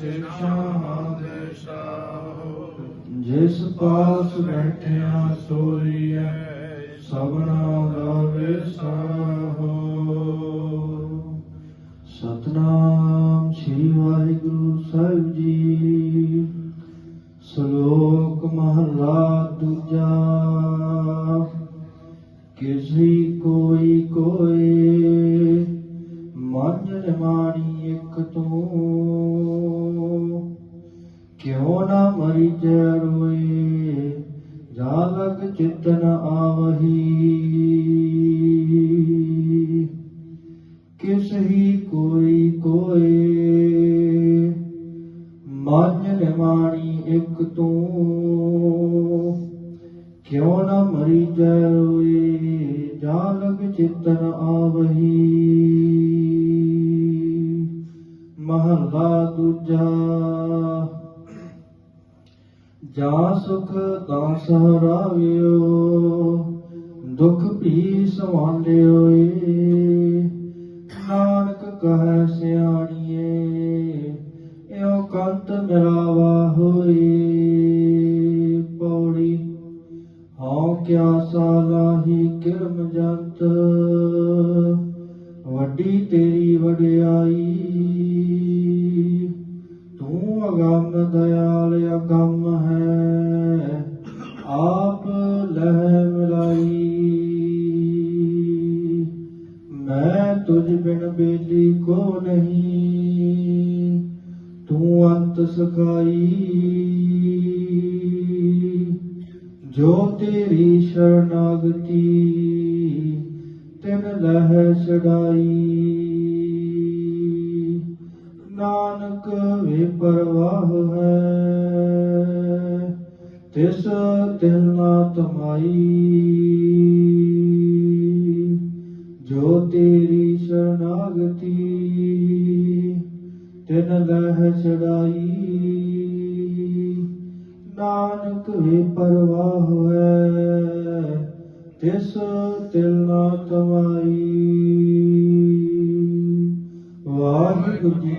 ਸਿਖਸ਼ਾ ਦੇਸ਼ਾ ਜਿਸ ਪਾਸ ਬੈਠਿਆ ਸੋਈਐ, ਸਭਨਾ ਦਾ ਵਿਸਾ ਸਤਨਾਮ ਸ੍ਰੀ ਵਾਹਿਗੁਰੂ ਸਾਹਿਬ ਜੀ। ਸ਼ਲੋਕ ਮਹਲਾ ਦੂਜਾ। ਕਿਸੇ ਕੋਈ ਕੋਈ ਮਨ ਮਾਣੀ ਇੱਕ ਤੂੰ। आव किसी कोई को तूं क्य न मरी जरूए जालक चितन आवी महारा दूजा ਜਾ ਲਗ ਚਿਤ ਨ ਆਵਹੀ ਮਹਲਾ ਦੂਜਾ ਸੁਖ ਤਾਂ ਸਹਰਾਵਿਓ, ਦੁਖ ਵੀ ਸੰਭਾਲਿਓ ਏ। ਨਾਨਕ ਕਹੈ ਸਿਆਣੀਏ, ਇਉ ਕੰਤ ਮਿਲਾਵਾ ਹੋਏ। ਪੌੜੀ, ਹਉ ਕਿਆ ਸਾਲਾਹੀ ਕਿਰਮ ਜੰਤ, ਵੱਡੀ ਤੇਰੀ ਵਡਿਆਈ। ਦਇਆਲ ਅਗੰਮ ਹੈ, ਆਪ ਲਹਿ ਮਿਲਾਈ। ਮੈਂ ਤੁਝ ਬਿਨ ਬੇਲੀ ਕੋ ਨਹੀਂ, ਤੂੰ ਅੰਤ ਸਖਾਈ। ਜੋ ਤੇਰੀ ਸ਼ਰਨਾਗਤੀ, ਤਿਨ ਲਹਿ ਛਡਾਈ। ਨਾਨਕ ਵੇ ਪਰਵਾਹ ਹੈ। ਤਿਸ ਤਿਲ ਤਮਾਈ ਜੋ ਤੇਰੀ ਸ਼ਰਨਾਗਤੀ, ਤਿਨ ਲਹਿ ਛਡਾਈ ਨਾਨਕ ਵੇ ਪਰਵਾਹ ਹੈ। ਤਿਸ ਤਮਾਈ